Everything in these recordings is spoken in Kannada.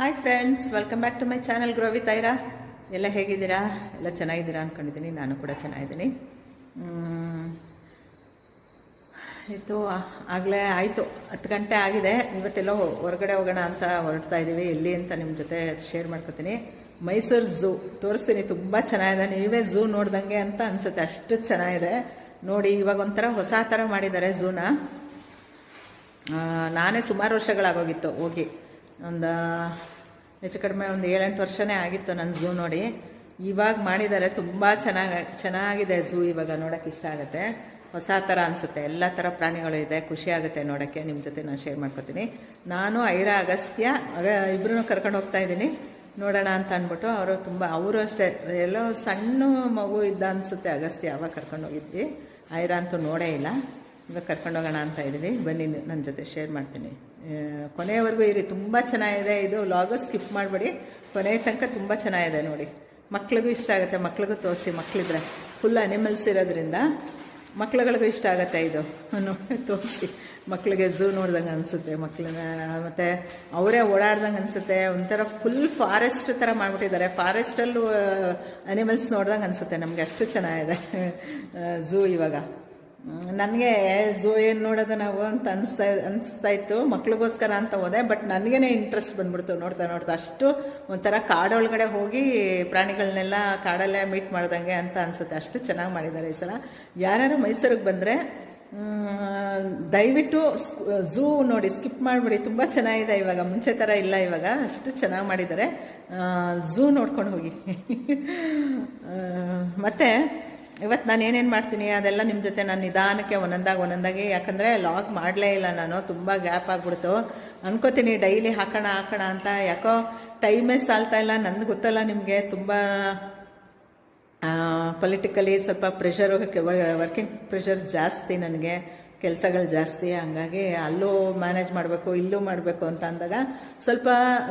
Hi friends welcome back to my channel groovy Taira ಎಲ್ಲ ಹೇಗಿದ್ದೀರಾ? ಎಲ್ಲ ಚೆನ್ನಾಗಿದ್ದೀರಾ ಅಂದ್ಕೊಂಡಿದ್ದೀನಿ ನಾನು ಕೂಡ ಚೆನ್ನಾಗಿದ್ದೀನಿ. ಇದು ಆಗಲೇ ಆಯಿತು. ಹತ್ತು ಗಂಟೆ ಆಗಿದೆ. ಇವತ್ತೆಲ್ಲೋ ಹೊರಗಡೆ ಹೋಗೋಣ ಅಂತ ಹೊರಡ್ತಾ ಇದ್ದೀವಿ. ಎಲ್ಲಿ ಅಂತ ನಿಮ್ಮ ಜೊತೆ ಶೇರ್ ಮಾಡ್ಕೊತೀನಿ. ಮೈಸೂರು ಝೂ. ತೋರಿಸ್ತೀನಿ, ತುಂಬ ಚೆನ್ನಾಗಿದೆ. ನೀವೇ ಝೂ ನೋಡ್ದಂಗೆ ಅಂತ ಅನಿಸುತ್ತೆ. ಅಷ್ಟು ಚೆನ್ನಾಗಿದೆ. ನೋಡಿ, ಇವಾಗ ಒಂಥರ ಹೊಸ ಥರ ಮಾಡಿದ್ದಾರೆ ಝೂನ. ನಾನೇ ಸುಮಾರು ವರ್ಷಗಳಾಗೋಗಿತ್ತು ಹೋಗಿ. ಒಂದು ಹೆಚ್ಚು ಕಡಿಮೆ ಒಂದು ಏಳೆಂಟು ವರ್ಷನೇ ಆಗಿತ್ತು ನನ್ನ ಝೂ ನೋಡಿ. ಇವಾಗ ಮಾಡಿದ್ದಾರೆ ತುಂಬ ಚೆನ್ನಾಗಿ ಚೆನ್ನಾಗಿದೆ ಝೂ ಇವಾಗ ನೋಡೋಕೆ ಇಷ್ಟ ಆಗುತ್ತೆ. ಹೊಸ ಥರ ಅನಿಸುತ್ತೆ. ಎಲ್ಲ ಥರ ಪ್ರಾಣಿಗಳು ಇದೆ. ಖುಷಿ ಆಗುತ್ತೆ ನೋಡೋಕ್ಕೆ. ನಿಮ್ಮ ಜೊತೆ ನಾನು ಶೇರ್ ಮಾಡ್ಕೊತೀನಿ. ನಾನು ಐರಾ, ಅಗಸ್ತ್ಯ ಇಬ್ಬರೂ ಕರ್ಕೊಂಡು ಹೋಗ್ತಾ ಇದ್ದೀನಿ. ನೋಡೋಣ ಅಂತ ಅಂದ್ಬಿಟ್ಟು ಅವರು ತುಂಬ ಅವರು ಅಷ್ಟೇ. ಎಲ್ಲೋ ಸಣ್ಣ ಮಗು ಇದ್ದ ಅನಿಸುತ್ತೆ ಅಗಸ್ತ್ಯ. ಅವಾಗ ಕರ್ಕೊಂಡು ಹೋಗಿದ್ವಿ. ಐರಾ ಅಂತೂ ನೋಡೇ ಇಲ್ಲ. ಇವಾಗ ಕರ್ಕೊಂಡೋಗೋಣ ಅಂತ ಇದ್ದೀವಿ. ಬನ್ನಿ ನನ್ನ ಜೊತೆ ಶೇರ್ ಮಾಡ್ತೀನಿ. ಕೊನೆಯವರೆಗೂ ಇರಿ, ತುಂಬ ಚೆನ್ನಾಗಿದೆ. ಇದು ಲಾಗು ಸ್ಕಿಪ್ ಮಾಡಬೇಡಿ. ಕೊನೆಯ ತನಕ ತುಂಬ ಚೆನ್ನಾಗಿದೆ ನೋಡಿ. ಮಕ್ಳಿಗೂ ಇಷ್ಟ ಆಗುತ್ತೆ, ಮಕ್ಳಿಗೂ ತೋರಿಸಿ ಮಕ್ಕಳಿದ್ರೆ ಫುಲ್ ಅನಿಮಲ್ಸ್ ಇರೋದ್ರಿಂದ ಮಕ್ಳುಗಳಿಗೂ ಇಷ್ಟ ಆಗುತ್ತೆ ಇದು. ನೋಡಿ ತೋರಿಸಿ. ಮಕ್ಕಳಿಗೆ ಝೂ ನೋಡ್ದಂಗೆ ಅನಿಸುತ್ತೆ ಮಕ್ಕಳನ್ನ ಮತ್ತು ಅವರೇ ಓಡಾಡ್ದಂಗೆ ಅನಿಸುತ್ತೆ. ಒಂಥರ ಫುಲ್ ಫಾರೆಸ್ಟ್ ಥರ ಮಾಡಿಬಿಟ್ಟಿದ್ದಾರೆ. ಫಾರೆಸ್ಟಲ್ಲೂ ಅನಿಮಲ್ಸ್ ನೋಡ್ದಂಗೆ ಅನಿಸುತ್ತೆ ನಮಗೆ. ಅಷ್ಟು ಚೆನ್ನಾಗಿದೆ. ಝೂ ಇವಾಗ. ನನಗೆ ಝೂ ಏನು ನೋಡೋದು ನಾವು ಅಂತ ಅನಿಸ್ತಾ ಅನಿಸ್ತಾ ಇತ್ತು, ಮಕ್ಳಿಗೋಸ್ಕರ ಅಂತ ಹೋದೆ ಬಟ್ ನನಗೇನೆ ಇಂಟ್ರೆಸ್ಟ್ ಬಂದ್ಬಿಡ್ತು, ನೋಡ್ತಾ ನೋಡ್ತಾ ಅಷ್ಟು ಒಂಥರ ಕಾಡೊಳಗಡೆ ಹೋಗಿ ಪ್ರಾಣಿಗಳನ್ನೆಲ್ಲ ಕಾಡಲ್ಲೇ ಮೀಟ್ ಮಾಡ್ದಂಗೆ ಅಂತ ಅನಿಸುತ್ತೆ, ಅಷ್ಟು ಚೆನ್ನಾಗಿ ಮಾಡಿದ್ದಾರೆ ಈ ಸಲ. ಯಾರ್ಯಾರು ಮೈಸೂರಿಗೆ ಬಂದರೆ ದಯವಿಟ್ಟು ಝೂ ನೋಡಿ ಸ್ಕಿಪ್ ಮಾಡಿಬಿಡಿ, ತುಂಬ ಚೆನ್ನಾಗಿದೆ ಇವಾಗ, ಮುಂಚೆ ಥರ ಇಲ್ಲ ಇವಾಗ, ಅಷ್ಟು ಚೆನ್ನಾಗಿ ಮಾಡಿದ್ದಾರೆ. ಝೂ ನೋಡ್ಕೊಂಡು ಹೋಗಿ. ಮತ್ತು ಮತ್ತೆ ಇವತ್ತು ನಾನು ಏನೇನು ಮಾಡ್ತೀನಿ, ಅದೆಲ್ಲ ನಿಮ್ಮ ಜೊತೆ ನಾನು ನಿಧಾನಕ್ಕೆ ಒಂದೊಂದಾಗಿ ಒಂದೊಂದಾಗಿ, ಯಾಕಂದರೆ ಲಾಗ್ ಮಾಡಲೇ ಇಲ್ಲ ನಾನು, ತುಂಬ ಗ್ಯಾಪ್ ಆಗಿಬಿಡ್ತು. ಅನ್ಕೋತೀನಿ ಡೈಲಿ ಹಾಕೋಣ ಹಾಕೋಣ ಅಂತ. ಯಾಕೋ ಟೈಮೇ ಸಾಲ್ತಾ ಇಲ್ಲ, ನಂದು ಗೊತ್ತಲ್ಲ ನಿಮಗೆ, ತುಂಬ ಪೊಲಿಟಿಕಲಿ ಸ್ವಲ್ಪ ಪ್ರೆಷರು ವರ್ಕಿಂಗ್ ಪ್ರೆಷರ್ ಜಾಸ್ತಿ ನನಗೆ. ಕೆಲಸಗಳು ಜಾಸ್ತಿ, ಹಂಗಾಗಿ ಅಲ್ಲೂ ಮ್ಯಾನೇಜ್ ಮಾಡಬೇಕು, ಇಲ್ಲೂ ಮಾಡಬೇಕು ಅಂತ ಅಂದಾಗ ಸ್ವಲ್ಪ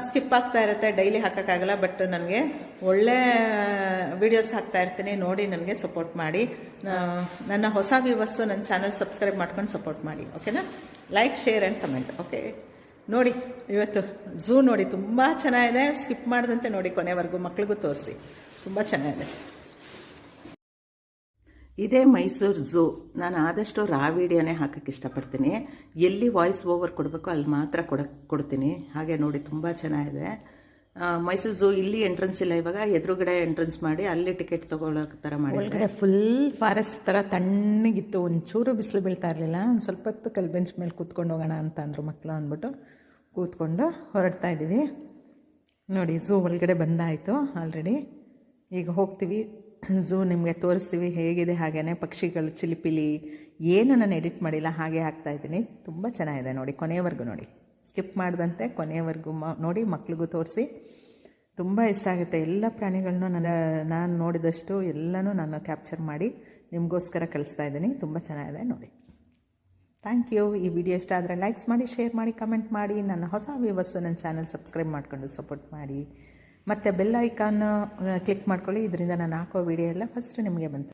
ಸ್ಕಿಪ್ ಆಗ್ತಾ ಇರುತ್ತೆ ಡೈಲಿ ಹಾಕೋಕ್ಕಾಗಲ್ಲ ಬಟ್ ನನಗೆ ಒಳ್ಳೆ ವಿಡಿಯೋಸ್ ಹಾಕ್ತಾ ಇರ್ತೀನಿ, ನೋಡಿ ನನಗೆ ಸಪೋರ್ಟ್ ಮಾಡಿ. ನನ್ನ ಹೊಸ ವ್ಯೂವರ್ಸು ನನ್ನ ಚಾನಲ್ ಸಬ್ಸ್ಕ್ರೈಬ್ ಮಾಡ್ಕೊಂಡು ಸಪೋರ್ಟ್ ಮಾಡಿ ಓಕೆನಾ like share and comment okay ನೋಡಿ, ಇವತ್ತು ಝೂ ನೋಡಿ, ತುಂಬ ಚೆನ್ನಾಗಿದೆ ಸ್ಕಿಪ್ ಮಾಡಿದಂತೆ ನೋಡಿ ಕೊನೆವರೆಗೂ, ಮಕ್ಳಿಗೂ ತೋರಿಸಿ, ತುಂಬ ಚೆನ್ನಾಗಿದೆ. ಇದೇ ಮೈಸೂರು ಝೂ. ನಾನು ಆದಷ್ಟು ರಾ ವಿಡಿಯೋನೇ ಹಾಕೋಕ್ಕೆ ಇಷ್ಟಪಡ್ತೀನಿ. ಎಲ್ಲಿ ವಾಯ್ಸ್ ಓವರ್ ಕೊಡಬೇಕು ಅಲ್ಲಿ ಮಾತ್ರ ಕೊಡ, ಕೊಡ್ತೀನಿ. ಹಾಗೆ ನೋಡಿ ತುಂಬ ಚೆನ್ನಾಗಿದೆ. ಮೈಸೂರು ಝೂ ಇಲ್ಲಿ ಎಂಟ್ರೆನ್ಸ್ ಇಲ್ಲ ಇವಾಗ. ಎದುರುಗಡೆ ಎಂಟ್ರೆನ್ಸ್ ಮಾಡಿ ಅಲ್ಲಿ ಟಿಕೆಟ್ ತಗೊಳ್ಳೋ ಥರ ಮಾಡಿ ಒಳಗಡೆ ಫುಲ್ ಫಾರೆಸ್ಟ್ ಥರ ತಣ್ಣಗಿತ್ತು. ಒಂಚೂರು ಬಿಸಿಲು ಬೀಳ್ತಾ ಇರಲಿಲ್ಲ. ಒಂದು ಸ್ವಲ್ಪ ಹೊತ್ತು ಕಲ್ ಬೆಂಚ್ ಮೇಲೆ ಕೂತ್ಕೊಂಡು ಹೋಗೋಣ ಅಂತ ಅಂದರು ಮಕ್ಕಳು ಅಂದ್ಬಿಟ್ಟು ಕೂತ್ಕೊಂಡು ಹೊರಡ್ತಾ ಇದ್ದೀವಿ. ನೋಡಿ, ಝೂ ಒಳಗಡೆ ಬಂದಾಯಿತು ಆಲ್ರೆಡಿ ಈಗ ಹೋಗ್ತೀವಿ. ಝೂ ನಿಮಗೆ ತೋರಿಸ್ತೀವಿ ಹೇಗಿದೆ ಹಾಗೆಯೇ ಪಕ್ಷಿಗಳು ಚಿಲಿಪಿಲಿ, ಏನು ನಾನು ಎಡಿಟ್ ಮಾಡಿಲ್ಲ, ಹಾಗೆ ಹಾಕ್ತಾ ಇದ್ದೀನಿ. ತುಂಬ ಚೆನ್ನಾಗಿದೆ ನೋಡಿ, ಕೊನೆಯವರೆಗೂ ನೋಡಿ. ಸ್ಕಿಪ್ ಮಾಡಿದಂತೆ, ಕೊನೆಯವರೆಗೂ ನೋಡಿ, ಮಕ್ಳಿಗೂ ತೋರಿಸಿ. ತುಂಬ ಇಷ್ಟ ಆಗುತ್ತೆ, ಎಲ್ಲ ಪ್ರಾಣಿಗಳನ್ನೂ ನನ್ನ, ನಾನು ನೋಡಿದಷ್ಟು ಎಲ್ಲನೂ ನಾನು ಕ್ಯಾಪ್ಚರ್ ಮಾಡಿ, ನಿಮಗೋಸ್ಕರ ಕಳಿಸ್ತಾ ಇದ್ದೀನಿ. ತುಂಬ ಚೆನ್ನಾಗಿದೆ ನೋಡಿ. ಥ್ಯಾಂಕ್ ಯು ಈ ವಿಡಿಯೋ ಇಷ್ಟ ಆದರೆ ಲೈಕ್ಸ್ ಮಾಡಿ ಶೇರ್ ಮಾಡಿ ಕಮೆಂಟ್ ಮಾಡಿ, ನನ್ನ ಹೊಸ ವ್ಯೂವರ್ಸು ನನ್ನ ಚಾನಲ್ ಸಬ್ಸ್ಕ್ರೈಬ್ ಮಾಡ್ಕೊಂಡು ಸಪೋರ್ಟ್ ಮಾಡಿ. ಮತ್ತು ಬೆಲ್ ಐಕಾನ್ ಕ್ಲಿಕ್ ಮಾಡ್ಕೊಳ್ಳಿ. ಇದರಿಂದ ನಾನು ಹಾಕೋ ವಿಡಿಯೋ ಎಲ್ಲ ಫಸ್ಟ್ ನಿಮಗೆ ಬಂತು.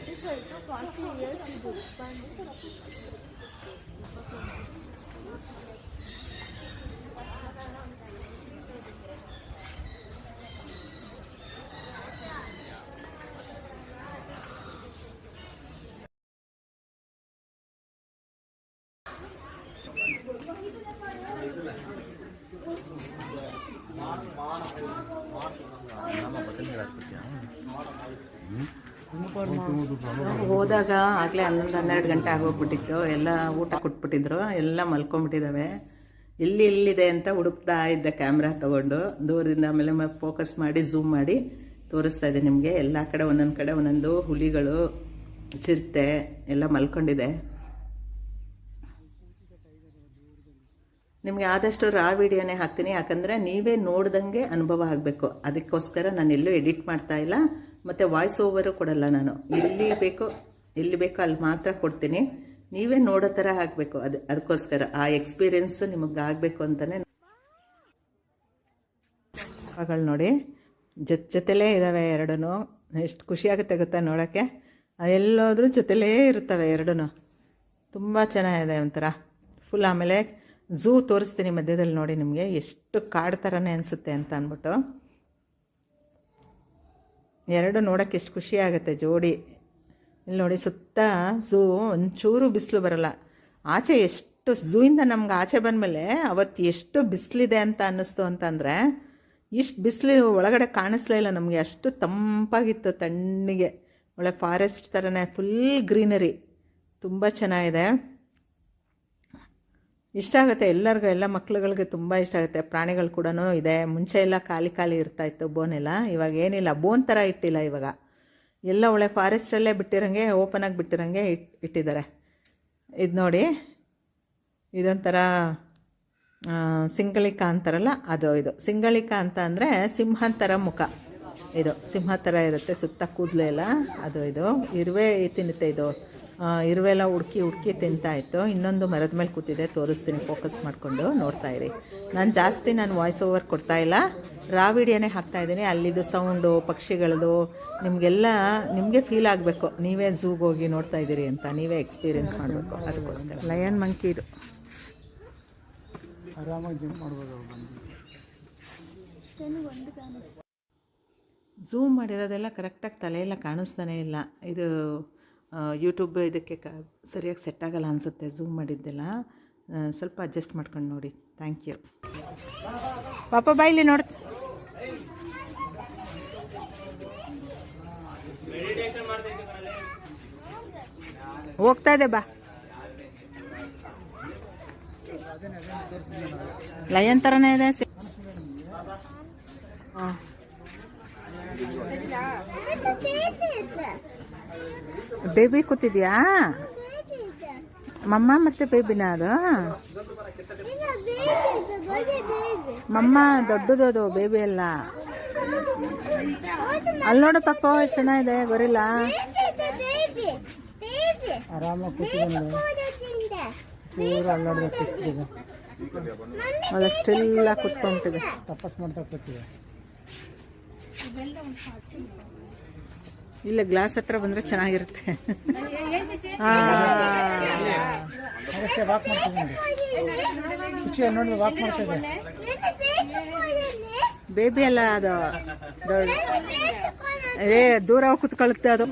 Thank you. ಹೋದಾಗ ಆಗಲೇ ಹನ್ನೊಂದು, ಹನ್ನೆರಡು ಗಂಟೆ ಆಗೋಗ್ಬಿಟ್ಟಿತ್ತು. ಎಲ್ಲ ಊಟ ಕೊಟ್ಬಿಟ್ಟಿದ್ರು, ಎಲ್ಲ ಮಲ್ಕೊಂಬಿಟ್ಟಿದ್ದಾವೆ ಇಲ್ಲಿ ಇಲ್ಲಿದೆ ಅಂತ ಹುಡುಕ್ತಾ ಇದ್ದ ಕ್ಯಾಮ್ರಾ ತೊಗೊಂಡು. ದೂರದಿಂದ ಆಮೇಲೆ ಫೋಕಸ್ ಮಾಡಿ ಝೂಮ್ ಮಾಡಿ ತೋರಿಸ್ತಾ ಇದೆ ನಿಮಗೆ. ಎಲ್ಲ ಕಡೆ ಒಂದೊಂದು ಕಡೆ ಒಂದೊಂದು ಹುಲಿಗಳು ಚಿರತೆ, ಎಲ್ಲ ಮಲ್ಕೊಂಡಿದೆ. ನಿಮಗೆ ಆದಷ್ಟು ರಾ ವಿಡಿಯೋನೇ ಹಾಕ್ತೀನಿ. ಯಾಕಂದರೆ ನೀವೇ ನೋಡ್ದಂಗೆ ಅನುಭವ ಆಗಬೇಕು. ಅದಕ್ಕೋಸ್ಕರ ನಾನು ಎಲ್ಲೂ ಎಡಿಟ್ ಮಾಡ್ತಾ ಇಲ್ಲ. ಮತ್ತು ವಾಯ್ಸ್ ಓವರು ಕೊಡಲ್ಲ ನಾನು. ಎಲ್ಲಿ ಬೇಕೋ ಎಲ್ಲಿ ಬೇಕೋ ಅಲ್ಲಿ ಮಾತ್ರ ಕೊಡ್ತೀನಿ. ನೀವೇ ನೋಡೋ ಥರ ಆಗಬೇಕು. ಅದು, ಅದಕ್ಕೋಸ್ಕರ ಆ ಎಕ್ಸ್ಪೀರಿಯೆನ್ಸ್ ನಿಮಗೆ ಆಗಬೇಕು ಅಂತಲೇ ಮಗಳು ನೋಡಿ, ಜೊತೆ, ಜೊತೆಲೇ ಇದ್ದಾವೆ ಎರಡೂ ಎಷ್ಟು ಖುಷಿಯಾಗುತ್ತೆ ಗೊತ್ತಾ ನೋಡೋಕ್ಕೆ ಎಲ್ಲೋದ್ರೂ ಜೊತೆಲೇ ಇರ್ತವೆ ಎರಡೂ ತುಂಬ ಚೆನ್ನಾಗಿದೆ ಒಂಥರ. ಫುಲ್ ಆಮೇಲೆ ಝೂ ತೋರಿಸ್ತೀನಿ ಮಧ್ಯದಲ್ಲಿ ನೋಡಿ ನಿಮಗೆ. ಎಷ್ಟು ಕಾಡು ಥರನೇ ಅನಿಸುತ್ತೆ ಅಂತ ಅಂದ್ಬಿಟ್ಟು. ಎರಡು ನೋಡೋಕ್ಕೆ ಎಷ್ಟು ಖುಷಿ ಆಗುತ್ತೆ ಜೋಡಿ. ಇಲ್ಲಿ ನೋಡಿ ಸುತ್ತ ಝೂ ಒಂಚೂರು ಬಿಸಿಲು ಬರಲ್ಲ. ಆಚೆ ಎಷ್ಟು ಝೂಯಿಂದ ನಮ್ಗೆ ಆಚೆ ಬಂದಮೇಲೆ ಅವತ್ತು ಎಷ್ಟು ಬಿಸಿಲಿದೆ ಅಂತ ಅನ್ನಿಸ್ತು ಅಂತಂದರೆ ಇಷ್ಟು ಬಿಸಿಲು ಒಳಗಡೆ ಕಾಣಿಸ್ಲೇ ಇಲ್ಲ ನಮಗೆ. ಅಷ್ಟು ತಂಪಾಗಿತ್ತು ತಣ್ಣಗೆ. ಒಳ್ಳೆ ಫಾರೆಸ್ಟ್ ಥರನೇ ಫುಲ್ ಗ್ರೀನರಿ ತುಂಬ ಚೆನ್ನಾಗಿದೆ. ಇಷ್ಟ ಆಗುತ್ತೆ ಎಲ್ಲರಿಗೂ, ಎಲ್ಲ ಮಕ್ಳುಗಳಿಗೆ ತುಂಬ ಇಷ್ಟ ಆಗುತ್ತೆ. ಪ್ರಾಣಿಗಳು ಕೂಡ ಇದೆ. ಮುಂಚೆ ಎಲ್ಲ ಖಾಲಿ ಖಾಲಿ ಇರ್ತಾಯಿತ್ತು ಬೋನೆಲ್ಲ ಇವಾಗ ಏನಿಲ್ಲ. ಬೋನ್ ಥರ ಇಟ್ಟಿಲ್ಲ ಇವಾಗ. ಎಲ್ಲ ಒಳ್ಳೆ ಫಾರೆಸ್ಟಲ್ಲೇ ಬಿಟ್ಟಿರಂಗೆ ಓಪನ್ ಆಗಿ ಬಿಟ್ಟಿರಂಗೆ ಇಟ್, ಇಟ್ಟಿದ್ದಾರೆ. ಇದು ನೋಡಿ. ಇದೊಂಥರ ಸಿಂಗಳಿಕ ಅಂತಾರಲ್ಲ, ಅದು ಇದು. ಸಿಂಗಳಿಕ ಅಂತ ಅಂದರೆ ಸಿಂಹನ್ ಮುಖ. ಇದು ಸಿಂಹ ಥರ ಇರುತ್ತೆ ಸುತ್ತ ಕೂದಲೆಲ್ಲ. ಅದು ಇದು. ಇರುವೆ ತಿನ್ನುತ್ತೆ ಇದು. ಆ, ಇರುವೆ ಎಲ್ಲ ಹುಡ್ಕಿ ಹುಡ್ಕಿ ತಿಂತಾ ಇತ್ತು. ಇನ್ನೊಂದು ಮರದ ಮೇಲೆ ಕೂತಿದೆ ತೋರಿಸ್ತೀನಿ ಫೋಕಸ್ ಮಾಡಿಕೊಂಡು ನೋಡ್ತಾ ಇರಿ. ನಾನು ಜಾಸ್ತಿ ನಾನು ವಾಯ್ಸ್ ಓವರ್ ಕೊಡ್ತಾ ಇಲ್ಲ. ರಾ ವಿಡಿಯೋನೇ ಹಾಕ್ತಾ ಇದ್ದೀನಿ. ಅಲ್ಲಿದು ಸೌಂಡು ಪಕ್ಷಿಗಳದು ನಿಮಗೆಲ್ಲ ನಿಮಗೆ ಫೀಲ್ ಆಗಬೇಕು. ನೀವೇ ಝೂಗೆ ಹೋಗಿ ನೋಡ್ತಾ ಇದ್ದೀರಿ ಅಂತ ನೀವೇ ಎಕ್ಸ್ಪೀರಿಯೆನ್ಸ್ ಮಾಡಬೇಕು. ಅದಕ್ಕೋಸ್ಕರ. ಲಯನ್ ಮಂಕಿ ಇದು. ಝೂಮ್ ಮಾಡಿರೋದೆಲ್ಲ ಕರೆಕ್ಟಾಗಿ ತಲೆಯೆಲ್ಲ ಕಾಣಿಸ್ತಾನೆ ಇಲ್ಲ. ಇದು ಯೂಟ್ಯೂಬ್ ಇದಕ್ಕೆ ಕ, ಸರಿಯಾಗಿ ಸೆಟ್ ಆಗಲ್ಲ ಅನಿಸುತ್ತೆ ಝೂಮ್ ಮಾಡಿದ್ದೆಲ್ಲ. ಸ್ವಲ್ಪ ಅಡ್ಜಸ್ಟ್ ಮಾಡ್ಕೊಂಡು ನೋಡಿ. ಥ್ಯಾಂಕ್ ಯು ಪಾಪ ಬಾಯಿಲಿ ನೋಡ್. ಹೋಗ್ತಾ ಇದೆ, ಬಾ. ಲಯನ್ ಥರನೇ ಇದೆ ಹಾಂ ಬೇಬಿ ಕೂತಿದ್ಯಾ? ಮಮ್ಮ ಮತ್ತೆ ಬೇಬಿನ ಅದು? ಮಮ್ಮ ದೊಡ್ಡದು ಅದು ಬೇಬಿ ಎಲ್ಲ ಅಲ್ಲಿ ನೋಡು ಪಕ್ಕ ಎಷ್ಟು ಚೆನ್ನಾಗಿದೆ ಗೊರಿಲ್ಲ? ಆರಾಮಾಗಿ ಕೂತಿದ್ದಾನೆ ಪೂರ ಅಲ್ಲಾಡ್ದ ಕೂತಿದೆ ಸ್ಟಿಲ್ಲ ಕುತ್ಕೊಂಬಿಟ್ಟಿದೆ ತಪಸ್ ಮಾಡ್ತಾ ಕೂತಿದೆ. ಇಲ್ಲ ಗ್ಲಾಸ್ ಹತ್ರ ಬಂದ್ರೆ ಚೆನ್ನಾಗಿರುತ್ತೆ. ಅದಕ್ಕೆ ವಾಕ್ ಮಾಡ್ತಿದ್ದೀನಿ. ನೋಡಿದ್ರೆ ವಾಕ್ ಮಾಡ್ತಿದ್ದೆ ಬೇಬಿ ಅಲ್ಲ ಅದು. ಏ ದೂರ ಕುತ್ಕೊಳ್ಳುತ್ತೆ ಅದು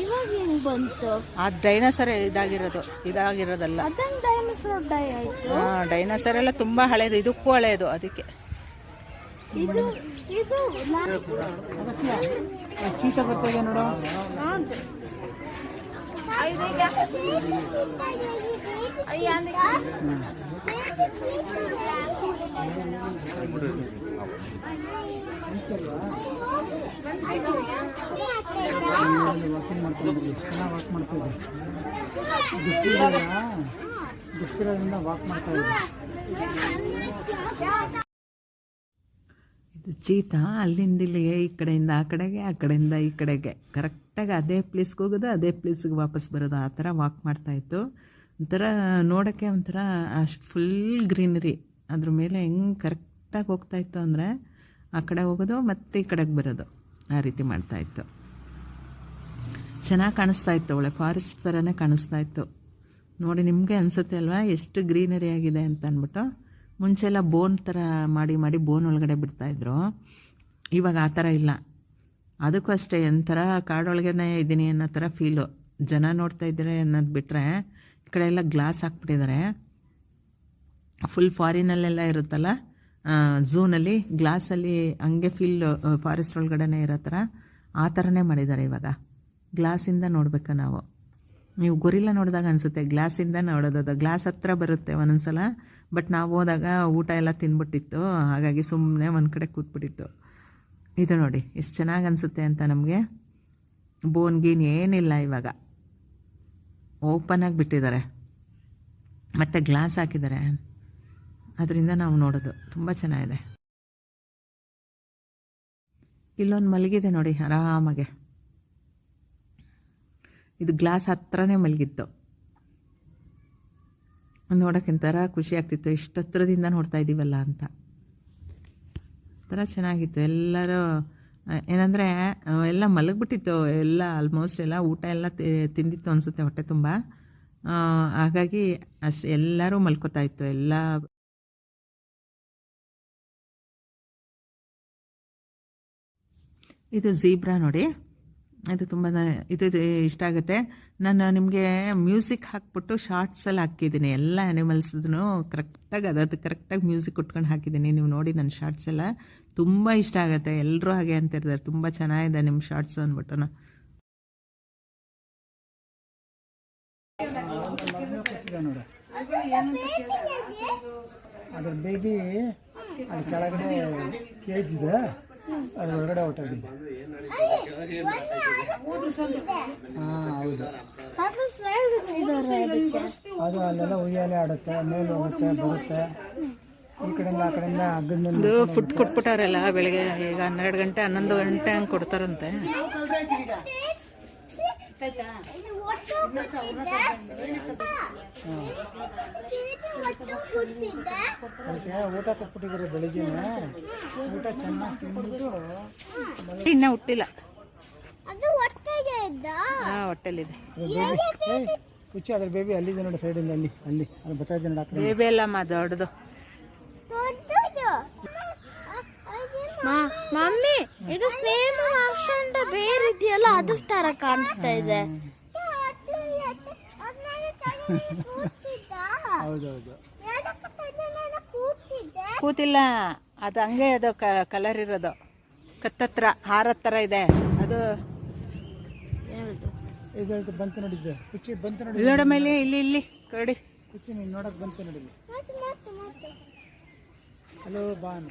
ಇವಾಗ ಹೆಂಗ್ ಬಂತು. ಆ ಡೈನೋಸರ್ ಇದಾಗಿರೋದು ಇದಾಗಿರೋದಲ್ಲ. ಅದಂಗ್ ಡೈನೋಸಾರ್ ಡೈ ಆಯ್ತು. ಡೈನೋಸರ್ ಎಲ್ಲ ತುಂಬಾ ಹಳೇದು ಇದಕ್ಕೂ ಹಳೇದು ಅದಕ್ಕೆ. ಇದು ಇದು ಚೀಟ ಬರ್ತದೆ ನೋಡು ವಾಕ್ ಮಾಡ್ತಾ ಇದೆ ಚೀತಾ ಅಲ್ಲಿಂದ ಇಲ್ಲಿಗೆ ಈ ಕಡೆಯಿಂದ ಆ ಕಡೆಗೆ, ಆ ಕಡೆಯಿಂದ ಈ ಕಡೆಗೆ. ಕರೆಕ್ಟಾಗಿ ಅದೇ ಪ್ಲೇಸ್ಗೆ ಹೋಗೋದು, ಅದೇ ಪ್ಲೇಸ್ಗೆ ವಾಪಸ್ ಬರೋದು, ಆ ಥರ ವಾಕ್ ಮಾಡ್ತಾ ಇತ್ತು. ಒಂಥರ ನೋಡೋಕ್ಕೆ ಒಂಥರ ಫುಲ್ ಗ್ರೀನರಿ ಅದ್ರ ಮೇಲೆ ಹೆಂಗೆ ಕರೆಕ್ಟಾಗಿ ಹೋಗ್ತಾಯಿತ್ತು ಅಂದರೆ ಆ ಕಡೆ ಹೋಗೋದು ಮತ್ತು ಈ ಕಡೆಗೆ ಬರೋದು ಆ ರೀತಿ ಮಾಡ್ತಾಯಿತ್ತು ಚೆನ್ನಾಗಿ ಕಾಣಿಸ್ತಾ ಇತ್ತು, ಒಳ್ಳೆ ಫಾರೆಸ್ಟ್ ಥರನೇ ಕಾಣಿಸ್ತಾ ಇತ್ತು. ನೋಡಿ, ನಿಮಗೆ ಅನಿಸುತ್ತೆ ಅಲ್ವಾ, ಎಷ್ಟು ಗ್ರೀನರಿ ಆಗಿದೆ ಅಂತ ಅಂದ್ಬಿಟ್ಟು ಮುಂಚೆಲ್ಲ ಬೋನ್ ಥರ ಮಾಡಿ ಮಾಡಿ ಬೋನ್ ಒಳಗಡೆ ಬಿಡ್ತಾಯಿದ್ರು ಇವಾಗ ಆ ಥರ ಇಲ್ಲ. ಅದಕ್ಕೂ ಅಷ್ಟೇ ಒಂಥರ ಕಾಡೊಳಗೇನೇ ಇದ್ದೀನಿ ಅನ್ನೋ ಥರ ಫೀಲು ಜನ ನೋಡ್ತಾ ಇದ್ದಾರೆ ಅನ್ನೋದು ಬಿಟ್ಟರೆ ಈ ಕಡೆ ಎಲ್ಲ ಗ್ಲಾಸ್ ಹಾಕ್ಬಿಟ್ಟಿದ್ದಾರೆ. ಫುಲ್ ಫಾರಿನಲ್ಲೆಲ್ಲ ಇರುತ್ತಲ್ಲ ಝೂನಲ್ಲಿ ಗ್ಲಾಸಲ್ಲಿ ಹಂಗೆ ಫೀಲ್ ಫಾರೆಸ್ಟ್ ಒಳಗಡೆನೇ ಇರೋ ಥರ ಆ ಥರನೇ ಮಾಡಿದ್ದಾರೆ ಇವಾಗ. ಗ್ಲಾಸಿಂದ ನೋಡಬೇಕು ನಾವು. ನೀವು ಗೊರಿಲ್ಲ ನೋಡಿದಾಗ ಅನಿಸುತ್ತೆ, ಗ್ಲಾಸಿಂದ ನೋಡೋದು ಗ್ಲಾಸ್ ಹತ್ರ ಬರುತ್ತೆ ಒಂದೊಂದ್ಸಲ, ಬಟ್ ನಾವು ಹೋದಾಗ ಊಟ ಎಲ್ಲ ತಿಂದ್ಬಿಟ್ಟಿತ್ತು. ಹಾಗಾಗಿ ಸುಮ್ಮನೆ ಒಂದು ಕಡೆ ಕೂತ್ಬಿಟ್ಟಿತ್ತು. ಇದು ನೋಡಿ, ಎಷ್ಟು ಚೆನ್ನಾಗಿ ಅನಿಸುತ್ತೆ ಅಂತ ನಮಗೆ. ಬೋನ್ ಗೀನ್ ಏನಿಲ್ಲ ಇವಾಗ. ಆಗಿ ಬಿಟ್ಟಿದ್ದಾರೆ. ಮತ್ತು ಗ್ಲಾಸ್ ಹಾಕಿದ್ದಾರೆ. ಅದರಿಂದ ನಾವು ನೋಡೋದು. ತುಂಬ ಚೆನ್ನಾಗಿದೆ. ಇಲ್ಲೊಂದು ಮಲಗಿದೆ ನೋಡಿ, ಆರಾಮಾಗೆ. ಇದು ಗ್ಲಾಸ್ ಹತ್ರನೇ ಮಲಗಿತ್ತು. ನೋಡೋಕ್ಕಿಂತರ ಖುಷಿ ಆಗ್ತಿತ್ತು. ಇಷ್ಟು ಹತ್ರದಿಂದ ನೋಡ್ತಾ ಇದ್ದೀವಲ್ಲ ಅಂತ. ಥರ ಚೆನ್ನಾಗಿತ್ತು. ಎಲ್ಲರೂ ಏನಂದರೆ ಎಲ್ಲ ಮಲಗಿಬಿಟ್ಟಿತ್ತು. ಎಲ್ಲ ಆಲ್ಮೋಸ್ಟ್ ಎಲ್ಲ ಊಟ ಎಲ್ಲ ತಿಂದಿತ್ತು ಅನಿಸುತ್ತೆ ಹೊಟ್ಟೆ ತುಂಬ. ಹಾಗಾಗಿ ಅಷ್ಟು ಎಲ್ಲರೂ ಮಲ್ಕೋತಾ ಇತ್ತು. ಎಲ್ಲ ಇದು ಝೀಬ್ರಾ ನೋಡಿ. ಇದು ತುಂಬ ಇದು ಇಷ್ಟ ಆಗುತ್ತೆ. ನಾನು ನಿಮಗೆ ಮ್ಯೂಸಿಕ್ ಹಾಕ್ಬಿಟ್ಟು ಶಾರ್ಟ್ಸಲ್ಲಿ ಹಾಕಿದ್ದೀನಿ. ಎಲ್ಲ ಆ್ಯನಿಮಲ್ಸ್ದೂ ಕರೆಕ್ಟಾಗಿ ಅದದು ಕರೆಕ್ಟಾಗಿ ಮ್ಯೂಸಿಕ್ ಕೊಟ್ಕೊಂಡು ಹಾಕಿದ್ದೀನಿ. ನೀವು ನೋಡಿ ನನ್ನ ಶಾರ್ಟ್ಸ್ ಎಲ್ಲ ತುಂಬ ಇಷ್ಟ ಆಗುತ್ತೆ. ಎಲ್ಲರೂ ಹಾಗೆ ಅಂತಿರ್ತಾರೆ ತುಂಬ ಚೆನ್ನಾಗಿದೆ ನಿಮ್ಮ ಶಾರ್ಟ್ಸ್ ಅಂದ್ಬಿಟ್ಟು ಅದ್ರ ಅದು ಕೆಳಗಡೆ ಅದ್ರ ಹೊರಗಡೆ ಹೊಟ್ಟೋಗಿದೆ ಹಾಂ ಹೌದು. ಅದು ಅಲ್ಲೆಲ್ಲ ಉಯ್ಯಾಲೆ ಆಡುತ್ತೆ ಮೇಲೆ ಹೋಗುತ್ತೆ ಬರುತ್ತೆ. ಈ ಕಡೆಯಿಂದ ಆ ಕಡೆಯಿಂದ ಹಗ್ಗದ ಫುಡ್ ಕೊಟ್ಬಿಟ್ಟಾರಲ್ಲ ಬೆಳಗ್ಗೆ ಈಗ ಹನ್ನೆರಡು ಗಂಟೆ ಹನ್ನೊಂದು ಗಂಟೆ ಹಂಗೆ ಕೊಡ್ತಾರಂತೆ. ಊಟ ಕೊಟ್ಬಿಟ್ಟಿದ್ದಾರೆ ಬೆಳಿಗ್ಗೆ. ಊಟ ಚೆನ್ನಾಗಿ ತಿಂದ್ಬಿಟ್ಟು ಇನ್ನೂ ಹುಟ್ಟಿಲ್ಲ. ಹೊಟ್ಟೆಲಿದೆ ಹುಚ್ಚಿ ಅದ್ರ ಬೇಬಿ ಅಲ್ಲಿದೆ ನೋಡಿ ಸೈಡಲ್ಲಿ ಅಲ್ಲಿ ಅಲ್ಲಿ ಬರ್ತಾ ಬೇಬಿ ಅಲ್ಲಮ್ಮ ದೊಡ್ಡದು? ಮಮ್ಮಿ ಇದು ಸೇಮ್ ಆಪ್ಷನ್ ಬೇರೆ ಇದೆಯಲ್ಲ ಅದ್ರ ತರ ಕಾಣಿಸ್ತಾ ಇದೆ. ಹೌದೌದು. ಕೂತಿಲ್ಲ ಅದು ಹಂಗೆ ಅದು ಕಲರ್ ಇರೋದು. ಕತ್ತತ್ರ ಹಾರದ ಥರ ಇದೆ. ಅದು ಇದು ಬಂತು ನೋಡಿದ್ದೆ ಕುಚ್ಚಿ ಬಂತು ನೋಡಿ. ನೋಡ ಮೇಲೆ ಇಲ್ಲಿ ಇಲ್ಲಿ ಕರಡಿ. ಕುಚ್ಚಿ ನೀನು ನೋಡಕ್ ಬಂತು ನೋಡಿ. ಹಲೋ ಬಾನ್.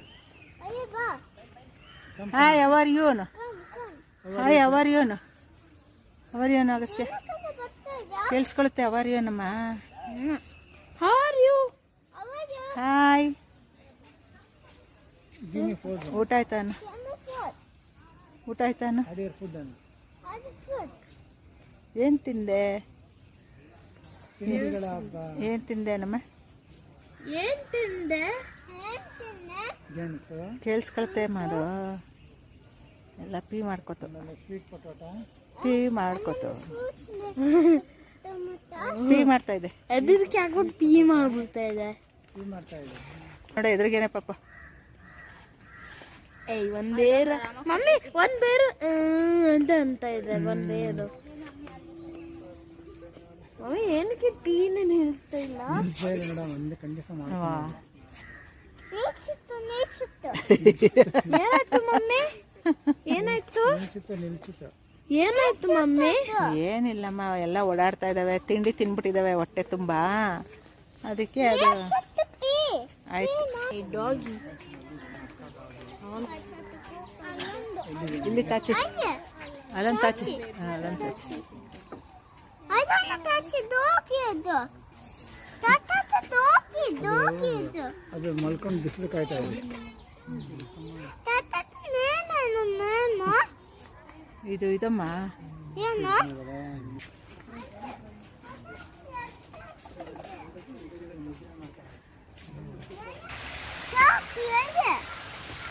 ಹಾಯ್ ಅವರ್ ಯೂನು ಹಾಯ್ ಅವರ್ ಯೂನು ಅವರ್ ಯೂನು ಅಗಸ್ತ್ಯ ಕೇಳಿಸ್ಕೊಳುತ್ತೆ ಅವರ್ ಯೂನಮ್ಮ ಹಾರ್ ಯು ಹಾಯ್ ಊಟ ಆಯ್ತಾನು ಊಟ ಆಯ್ತಾನು ಏನು ತಿಂದೆ? ಏನು ತಿಂದೆ ನಮ್ಮ ಏನ್ ತಿಂದೆ? ಗೆಣಸು ಕೇಳಿಸ್ಕೊಳುತ್ತೆ ಮಾಡು. ಎಲ್ಲ ಪೀ ಮಾಡ್ಕೊತು. ಆಮೇಲೆ ಸ್ವೀಟ್ ಪೊಟೋಟ ಪೀ ಮಾಡ್ಕೊತು. ಪೀ ಮಾಡ್ತಾ ಇದೆ. ಎದಕ್ಕೆ ಹಾಕ್ಬಿಟ್ಟು ಪೀ ಮಾಡ್ಬಿಡ್ತಾ ಇದೆ. ಟೀ ಮಾಡ್ತಾ ಇದೆ. ನೋಡ ಎದುರಿಗೇನೆ ಪಾಪ. ಏಯ್ ಒಂದ್ ಬೇರು. ಮಮ್ಮಿ ಒಂದ್ ಬೇರು ಅಂತ ಅಂತ ಇದೆ ಒಂದ್ ಬೇರು. ಮಮ್ಮಿ ಏನಕ್ಕೆ ಪೀನ ಹೇಳ್ತಾ ಇಲ್ಲ? ನಿಲ್ಸ್ತಾ ಇಲ್ಲ ಮೇಡಮ್ ಒಂದೇ ಖಂಡಿತ ಮಾಡಿ ಏನಾಯ್ತು ಮಮ್ಮಿ? ಏನಾಯ್ತು? ನಿಲ್ಸುತ್ತೆ ನಿಲ್ಸುತ್ತೆ ಏನಾಯ್ತು ಮಮ್ಮಿ? ಏನಿಲ್ಲಮ್ಮ ಎಲ್ಲ ಓಡಾಡ್ತಾ ಇದಾವೆ ತಿಂಡಿ ತಿನ್ಬಿಟ್ಟಿದಾವೆ ಹೊಟ್ಟೆ ತುಂಬಾ. ಅದಕ್ಕೆ ಅದು ಆಯ್ತು. ಈ ಡಾಗಿ. ಇಲ್ಲಿ ತಾಚಿ. ಅಲ್ಲೊಂದು ತಾಚಿ. ಅಲ್ಲೊಂದು ತಾಚಿ. ಅದು ಮಲ್ಕೊಂಡು ಬಿಸಿಲು ಕಾಯ್ತಾ ಇದೆ? ಇದು ಇದಮ್ಮ?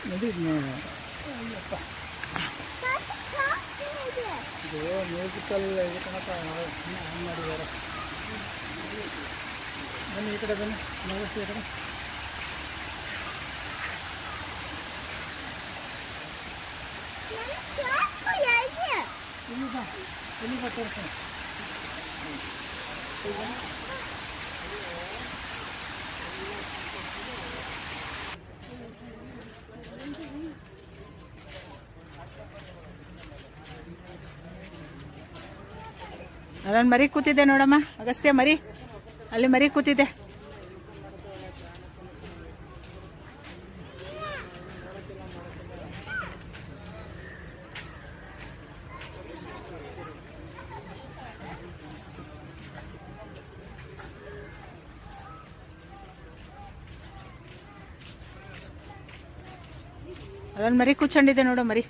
ನೋಡಿ? ಇದು ಮ್ಯೂಸಿಕಲ್ ಇದು ಮಾಡಿದ್ದಾರೆ ಬನ್ನಿ ಈ ಕಡೆ ಬನ್ನಿ. ನಮಸ್ತೆ ಈ ಕಡೆ. ಇಲ್ಲಿ ಅಲ್ಲೊಂದು ಮರಿ ಕೂತಿದ್ದೆ ನೋಡಮ್ಮ ಅಗಸ್ತ್ಯ ಮರಿ. ಅಲ್ಲಿ ಮರಿ ಕೂತಿದೆ. ಅದೊಂದು ಮರಿ ಕೂಚಂಡಿದೆ ನೋಡು ಮರಿ.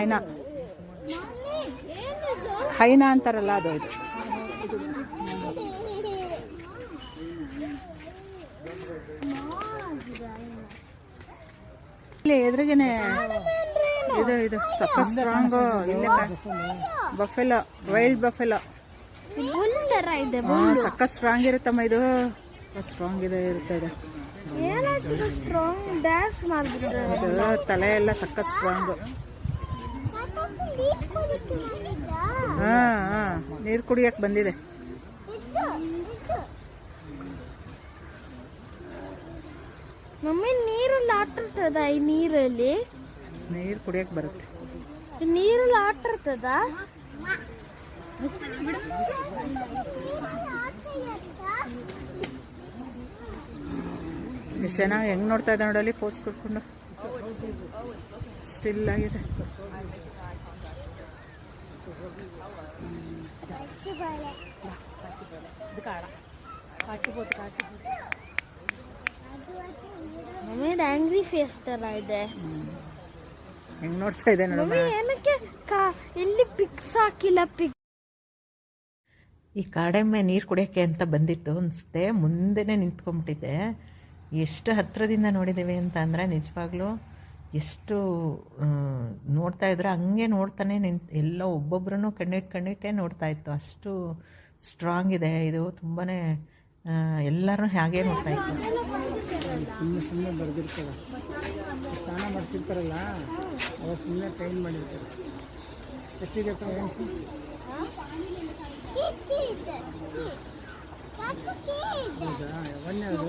ಹೈನ. ಹೈನಾ? ಅಂತಾರಲ್ಲ ಅದು. ಇದು ಇಲ್ಲಿ ಎದುರಿಗೇನೆ ಇದು ಇದು ಸಕ್ಕ ಸ್ಟ್ರಾಂಗ್ ಇಲ್ಲೇ ಬಫೆಲೋ ವೈಲ್ಡ್ ಬಫೆಲೋ. ಸಕ್ಕ ಸ್ಟ್ರಾಂಗ್ ಇರುತ್ತಮ್ಮ ಇದು. ಸ್ಟ್ರಾಂಗ್ ಇದೆ ಇರುತ್ತೆ ಇದು. ತಲೆ ಎಲ್ಲ ಸಕ್ಕ ಸ್ಟ್ರಾಂಗ್ ಹಾ ಹಾ. ನೀರು ಕುಡಿಯಕ್ಕೆ ಬಂದಿದೆ. ಮಮ್ಮಿ ನೀರಲ್ಲಿ ಆಟ ಇರ್ತದ ಈ ನೀರಲ್ಲಿ? ನೀರು ಕುಡಿಯಕ್ಕೆ ಬರುತ್ತೆ. ನೀರಲ್ಲಿ ಆಟ ಇರ್ತದ ಎಷ್ಟು ಚೆನ್ನಾಗಿ ಹೆಂಗ್ ನೋಡ್ತಾ ಇದ್ದ ನೋಡಲ್ಲಿ ಪೋಸ್ ಕೊಟ್ಕೊಂಡು. ಸ್ಟಿಲ್ ಆಗಿದೆ. ಮಮ್ಮಿ ಆಂಗ್ರಿ ಫೇಸ್ ತರ ಇದೆ ಹೆಂಗ್ ನೋಡ್ತಾ ಇದೆ ಏನಕ್ಕೆ ಇಲ್ಲಿ ಪಿಕ್ಸ್ ಹಾಕಿಲ್ಲ ಪಿಕ್ ಈ ಕಾಡೆಮ್ಮೆ ನೀರು ಕುಡಿಯೋಕ್ಕೆ ಅಂತ ಬಂದಿತ್ತು ಅನಿಸುತ್ತೆ. ಮುಂದೆನೇ ನಿಂತ್ಕೊಂಡ್ಬಿಟ್ಟಿದೆ ಎಷ್ಟು ಹತ್ರದಿಂದ ನೋಡಿದ್ದೀವಿ ಅಂತ ಅಂದರೆ ನಿಜವಾಗ್ಲೂ ಎಷ್ಟು ನೋಡ್ತಾ ಇದ್ರೆ ಹಂಗೆ ನೋಡ್ತಾನೆ ನಿಂತು ಎಲ್ಲ ಒಬ್ಬೊಬ್ಬರನ್ನು ಕಣ್ಣಿಟ್ಟು ಕಣ್ಣಿಟ್ಟೇ ನೋಡ್ತಾ ಇತ್ತು. ಅಷ್ಟು ಸ್ಟ್ರಾಂಗ್ ಇದೆ. ಇದು ತುಂಬಾ ಎಲ್ಲರೂ ಹಾಗೆ ನೋಡ್ತಾ ಇತ್ತು. ಸುಮ್ಮನೆ ಸುಮ್ಮನೆ ಬರೆದಿರ್ತಾರೆ. ಸ್ನಾನ ಮಾಡ್ತಿರ್ತಾರಲ್ಲ ಅವಾಗ ಸುಮ್ಮನೆ ಟೈಮ್ ಮಾಡಿರ್ತಾರೆ. ಎಷ್ಟಿದೆ ಒಂದೇ ಅದು?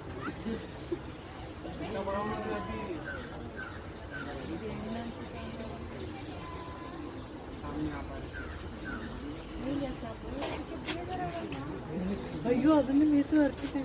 ಮಲಗಿದೆ ಮನೆ ಬಲ್ಗಡೆ ಇದೆ ಅಯ್ಯೋ ಅದನ್ನು ಮೀತು ಅರ್ಪಿಸಿ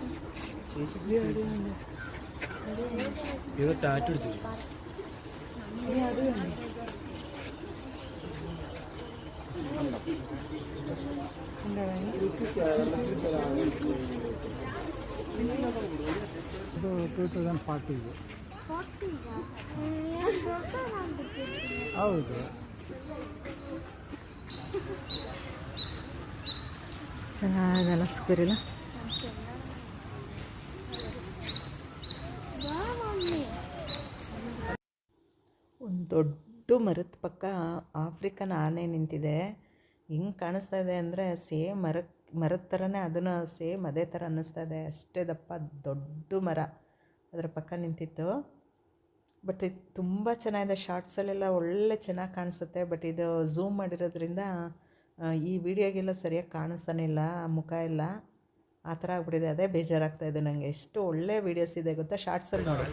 ಇದು ಟೂ ತೌಸಂಡ್ ಫಾರ್ಟಿಗೆ ಫಾರ್ಟಿ ಹೌದು ಚೆನ್ನಾಗಲ್ಲ ಸ್ಕ್ವಿರಿಲ್ಲ ಒಂದು ದೊಡ್ಡ ಮರದ ಪಕ್ಕ ಆಫ್ರಿಕನ್ ಆನೆ ನಿಂತಿದೆ. ಹೆಂಗೆ ಕಾಣಿಸ್ತಾ ಇದೆ ಅಂದರೆ ಸೇಮ್ ಮರ ಮರದ ಥರನೇ ಅದನ್ನು ಸೇಮ್ ಅದೇ ಥರ ಅನ್ನಿಸ್ತಾ ಇದೆ. ಅಷ್ಟೇ ದಪ್ಪ, ದೊಡ್ಡ ಮರ ಅದರ ಪಕ್ಕ ನಿಂತಿತ್ತು. ಬಟ್ ಇದು ತುಂಬ ಚೆನ್ನಾಗಿದೆ. ಶಾರ್ಟ್ಸಲ್ಲೆಲ್ಲ ಒಳ್ಳೆ ಚೆನ್ನಾಗಿ ಕಾಣಿಸುತ್ತೆ. ಬಟ್ ಇದು ಝೂಮ್ ಮಾಡಿರೋದ್ರಿಂದ ಈ ವಿಡಿಯೋಗೆಲ್ಲ ಸರಿಯಾಗಿ ಕಾಣಿಸ್ತಾನೆ ಇಲ್ಲ, ಮುಖ ಎಲ್ಲ ಆ ಥರ ಆಗ್ಬಿಟ್ಟಿದೆ. ಅದೇ ಬೇಜಾರಾಗ್ತಾ ಇದೆ ನನಗೆ ಎಷ್ಟು ಒಳ್ಳೆ ವೀಡಿಯೋಸ್ ಇದೆ ಗೊತ್ತಾ? ಶಾರ್ಟ್ಸಲ್ಲಿ ನೋಡಿ.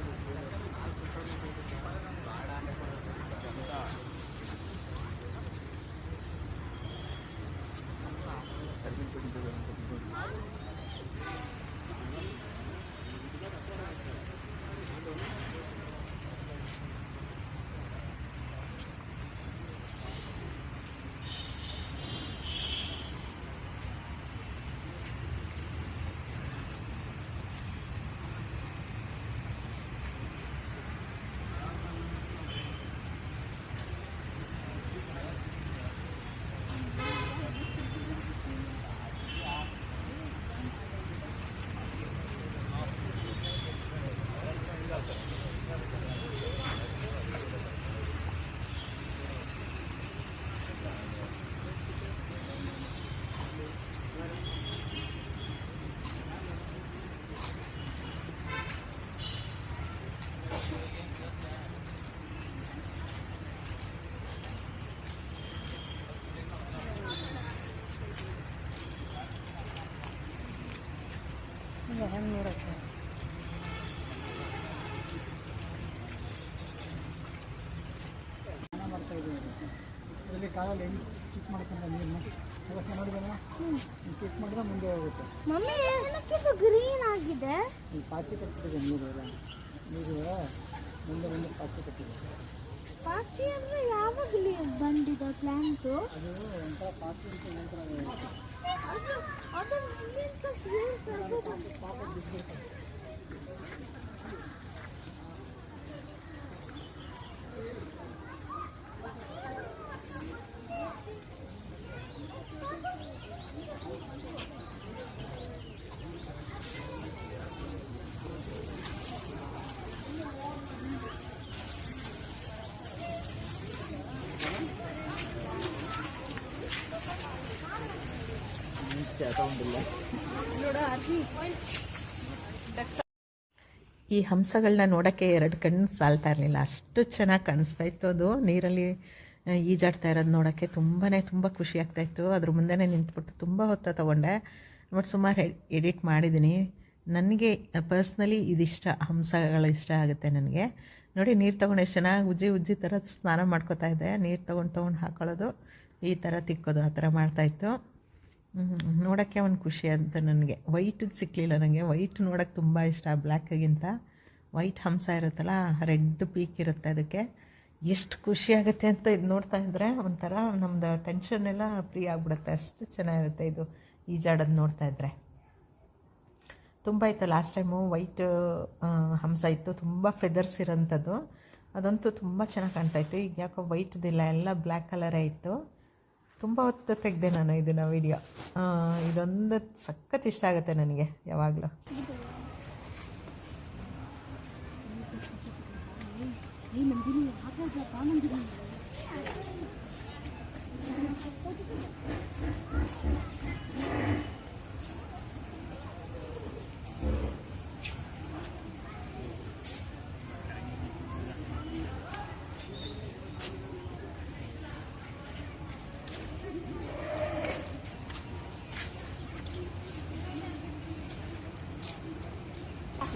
ಕಾಲಲ್ಲಿ ಹೆಂಗೆ ಮಾಡ್ಕೊಂಡು ನೀರನ್ನ ನೋಡಿದಲ್ಲ ಚಿಕ್ ಮಾಡಿದ್ರೆ ಮುಂದೆ ಹೋಗುತ್ತೆ. ಮಮ್ಮಿ ಏನಕ್ಕಿದು ಗ್ರೀನ್ ಆಗಿದೆ? ಈ ಪಾಚಿ ಕಟ್ಟಿದೆ ನೀರು ಎಲ್ಲ. ನೀರು ಮುಂದೆ ಬಂದು ಪಾಚಿ ಕಟ್ಟಿದೆ. ಪಾಚಿ ಅಂದರೆ ಯಾವಾಗಲಿ ಬಂದಿದೆ ಪ್ಲಾಂಟ್ ಅದು ಒಂಥರ ಪಾಚಿ ಅಂತ ನಂತರ ಈ ಹಂಸಗಳನ್ನ ನೋಡೋಕ್ಕೆ ಎರಡು ಕಣ್ಣು ಸಾಲ್ತಾ ಇರಲಿಲ್ಲ. ಅಷ್ಟು ಚೆನ್ನಾಗಿ ಕಾಣಿಸ್ತಾ ಇತ್ತು ಅದು. ನೀರಲ್ಲಿ ಈಜಾಡ್ತಾ ಇರೋದು ನೋಡೋಕ್ಕೆ ತುಂಬಾ ತುಂಬ ಖುಷಿ ಆಗ್ತಾಯಿತ್ತು ಅದ್ರ ಮುಂದೆನೇ ನಿಂತ್ಬಿಟ್ಟು ತುಂಬ ಹೊತ್ತ ತೊಗೊಂಡೆ. ಬಟ್ ಸುಮಾರು ಎಡಿಟ್ ಮಾಡಿದ್ದೀನಿ ನನಗೆ ಪರ್ಸ್ನಲಿ ಇದಿಷ್ಟ ಹಂಸಗಳು ಇಷ್ಟ ಆಗುತ್ತೆ ನನಗೆ. ನೋಡಿ ನೀರು ತೊಗೊಂಡು ಎಷ್ಟು ಚೆನ್ನಾಗಿ ಉಜ್ಜಿ ಉಜ್ಜಿ ಥರ ಸ್ನಾನ ಮಾಡ್ಕೋತಾ ಇದೆ ನೀರು ತೊಗೊಂಡು ತೊಗೊಂಡು ಹಾಕೊಳ್ಳೋದು ಈ ಥರ ತಿಕ್ಕೋದು ಆ ಥರ ಮಾಡ್ತಾಯಿತ್ತು ನೋಡೋಕ್ಕೆ ಒಂದು ಖುಷಿ ಅಂತ ನನಗೆ. ವೈಟ್ ಸಿಕ್ಕಲಿಲ್ಲ ನನಗೆ ವೈಟ್ ನೋಡೋಕ್ಕೆ ತುಂಬ ಇಷ್ಟ. ಬ್ಲ್ಯಾಕಾಗಿಂತ ವೈಟ್ ಹಂಸ ಇರುತ್ತಲ್ಲ ರೆಡ್ ಪೀಕ್ ಇರುತ್ತೆ ಅದಕ್ಕೆ. ಎಷ್ಟು ಖುಷಿಯಾಗುತ್ತೆ ಅಂತ ಇದು ನೋಡ್ತಾ ಇದ್ದರೆ ಒಂಥರ ನಮ್ಮದು ಟೆನ್ಷನ್ ಎಲ್ಲ ಫ್ರೀ ಆಗಿಬಿಡುತ್ತೆ. ಅಷ್ಟು ಚೆನ್ನಾಗಿರುತ್ತೆ ಇದು ಈಜಾಡೋದು ನೋಡ್ತಾ ಇದ್ದರೆ ತುಂಬ ಇತ್ತು. ಲಾಸ್ಟ್ ಟೈಮು ವೈಟ್ ಹಂಸ ಇತ್ತು. ತುಂಬ ಫೆದರ್ಸ್ ಇರೋಂಥದ್ದು. ಅದಂತೂ ತುಂಬ ಚೆನ್ನಾಗಿ ಕಾಣ್ತಾಯಿತ್ತು ಈಗ ಯಾಕೋ ವೈಟ್ದಿಲ್ಲ ಎಲ್ಲ ಬ್ಲ್ಯಾಕ್ ಕಲರೇ ಇತ್ತು. ತುಂಬ ಹೊತ್ತು ತೆಗೆದೆ ನಾನು ಇದನ್ನು ವಿಡಿಯೋ ಇದೊಂದು ಸಖತ್ ಇಷ್ಟ ಆಗುತ್ತೆ ನನಗೆ ಯಾವಾಗಲೂ.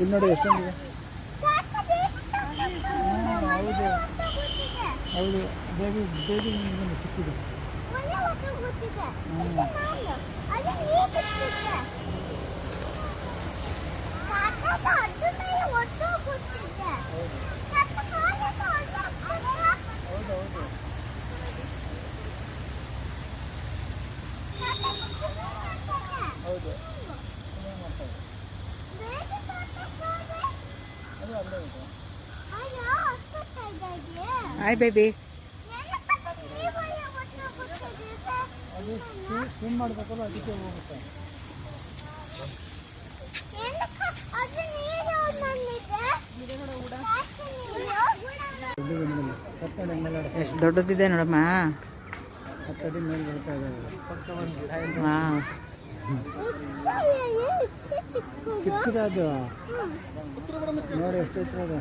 ಇಲ್ಲಿ ನೋಡಿ ಎಷ್ಟೊಂದಿದೆ ಹೌದು. ಹೌದು ಬೇಬಿ ಬೇಬಿ ಸಿಕ್ಕಿದೆ ಹೌದು ಹೌದು ಹೌದು ಸುಮ್ಮನೆ ಮಾಡ್ತಾರೆ ಅದು ಅಲ್ಲೇ ಇದೆ ಅಯ್ಯೋ, ಅಷ್ಟೊತ್ತಾಯ್ತಾ ಇದೆಯಾ? ಹಾಯ್ ಬೇಬಿ ಸ್ವಿಮ್ ಮಾಡಬೇಕಲ್ಲ ಅದಕ್ಕೆ ಹೋಗುತ್ತೆ ಎಷ್ಟು ದೊಡ್ಡದಿದೆ ನೋಡಮ್ಮ? ಹತ್ತಡಿ ಮೇಲೆ ಬರ್ತಾ ಇದ್ದಾವೆ ಚಿಕ್ಕದ ನೋಡಿ ಎಷ್ಟು ಹತ್ರ ಅದು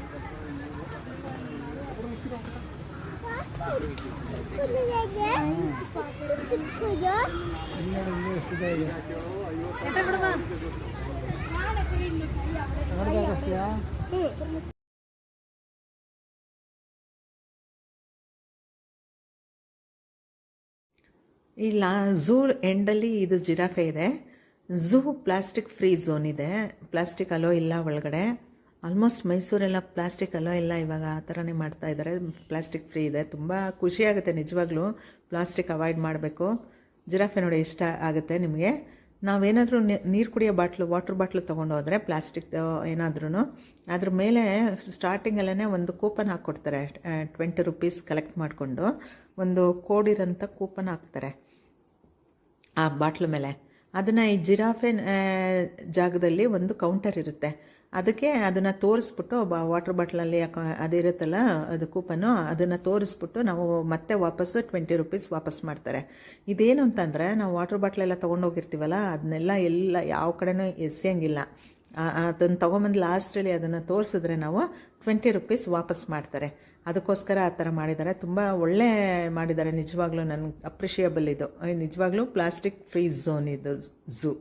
ನೋಡ್ದಾಗಸ್ತೀಯಾ ಇಲ್ಲ ಝೂ ಎಂಡಲ್ಲಿ ಇದು ಜಿರಾಫೆ ಇದೆ. ಝೂ ಪ್ಲಾಸ್ಟಿಕ್ ಫ್ರೀ ಝೋನ್ ಇದೆ. ಪ್ಲಾಸ್ಟಿಕ್ ಅಲೋ ಇಲ್ಲ ಒಳಗಡೆ. ಆಲ್ಮೋಸ್ಟ್ ಮೈಸೂರೆಲ್ಲ ಪ್ಲಾಸ್ಟಿಕ್ ಅಲೋ ಇಲ್ಲ ಇವಾಗ ಆ ಥರನೇ ಮಾಡ್ತಾ ಇದ್ದಾರೆ ಪ್ಲಾಸ್ಟಿಕ್ ಫ್ರೀ ಇದೆ. ತುಂಬ ಖುಷಿಯಾಗುತ್ತೆ ನಿಜವಾಗ್ಲೂ ಪ್ಲಾಸ್ಟಿಕ್ ಅವಾಯ್ಡ್ ಮಾಡಬೇಕು. ಜಿರಾಫೆ ನೋಡಿ ಇಷ್ಟ ಆಗುತ್ತೆ ನಿಮಗೆ. ನಾವೇನಾದರೂ ನೀರು ಕುಡಿಯೋ ಬಾಟ್ಲು, ವಾಟರ್ ಬಾಟ್ಲು ತೊಗೊಂಡು ಹೋದರೆ ಪ್ಲಾಸ್ಟಿಕ್ ಏನಾದ್ರೂ ಅದ್ರ ಮೇಲೆ ಸ್ಟಾರ್ಟಿಂಗಲ್ಲೇ ಒಂದು ಕೂಪನ್ ಹಾಕ್ಕೊಡ್ತಾರೆ ಟ್ವೆಂಟಿ ರುಪೀಸ್ ಕಲೆಕ್ಟ್ ಮಾಡಿಕೊಂಡು ಒಂದು ಕೋಡ್ ಇರೋಂಥ ಕೂಪನ್ ಹಾಕ್ತಾರೆ. ಆ ಬಾಟ್ಲು ಮೇಲೆ. ಅದನ್ನು ಈ ಜಿರಾಫೆ ಜಾಗದಲ್ಲಿ ಒಂದು ಕೌಂಟರ್ ಇರುತ್ತೆ. ಅದಕ್ಕೆ ಅದನ್ನು ತೋರಿಸ್ಬಿಟ್ಟು ಬ ವಾಟರ್ ಬಾಟ್ಲಲ್ಲಿ ಅದಿರುತ್ತಲ್ಲ, ಅದು ಕೂಪನ್ನು ಅದನ್ನು ತೋರಿಸ್ಬಿಟ್ಟು ನಾವು ಮತ್ತೆ ವಾಪಸ್ಸು ಟ್ವೆಂಟಿ ರುಪೀಸ್ ವಾಪಸ್ ಮಾಡ್ತಾರೆ. ಇದೇನು ಅಂತಂದರೆ, ನಾವು ವಾಟರ್ ಬಾಟ್ಲೆಲ್ಲ ತೊಗೊಂಡೋಗಿರ್ತೀವಲ್ಲ ಅದನ್ನೆಲ್ಲ ಎಲ್ಲ ಯಾವ ಕಡೆನೂ ಎಸೆಯಂಗಿಲ್ಲ. ಅದನ್ನು ತೊಗೊಂಬಂದು ಲಾಸ್ಟಲ್ಲಿ ಅದನ್ನು ತೋರಿಸಿದ್ರೆ ನಾವು ಟ್ವೆಂಟಿ ರುಪೀಸ್ ವಾಪಸ್ ಮಾಡ್ತಾರೆ. ಅದಕ್ಕೋಸ್ಕರ ಆ ಥರ ಮಾಡಿದ್ದಾರೆ. ತುಂಬ ಒಳ್ಳೆ ಮಾಡಿದ್ದಾರೆ. ನಿಜವಾಗ್ಲೂ ನನಗೆ ಅಪ್ರಿಷಿಯಬಲ್ ಇದು. ನಿಜವಾಗ್ಲೂ ಪ್ಲಾಸ್ಟಿಕ್ ಫ್ರೀ ಝೋನ್ ಇದು ಝೂ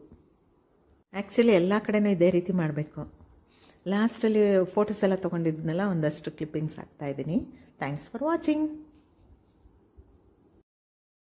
ಆ್ಯಕ್ಚುಲಿ ಎಲ್ಲ ಕಡೆನೂ ಇದೇ ರೀತಿ ಮಾಡಬೇಕು. ಲಾಸ್ಟಲ್ಲಿ ಫೋಟೋಸ್ ಎಲ್ಲ ತೊಗೊಂಡಿದ್ನಲ್ಲ, ಒಂದಷ್ಟು ಕ್ಲಿಪ್ಪಿಂಗ್ಸ್ ಹಾಕ್ತಾ ಇದ್ದೀನಿ. Thanks for watching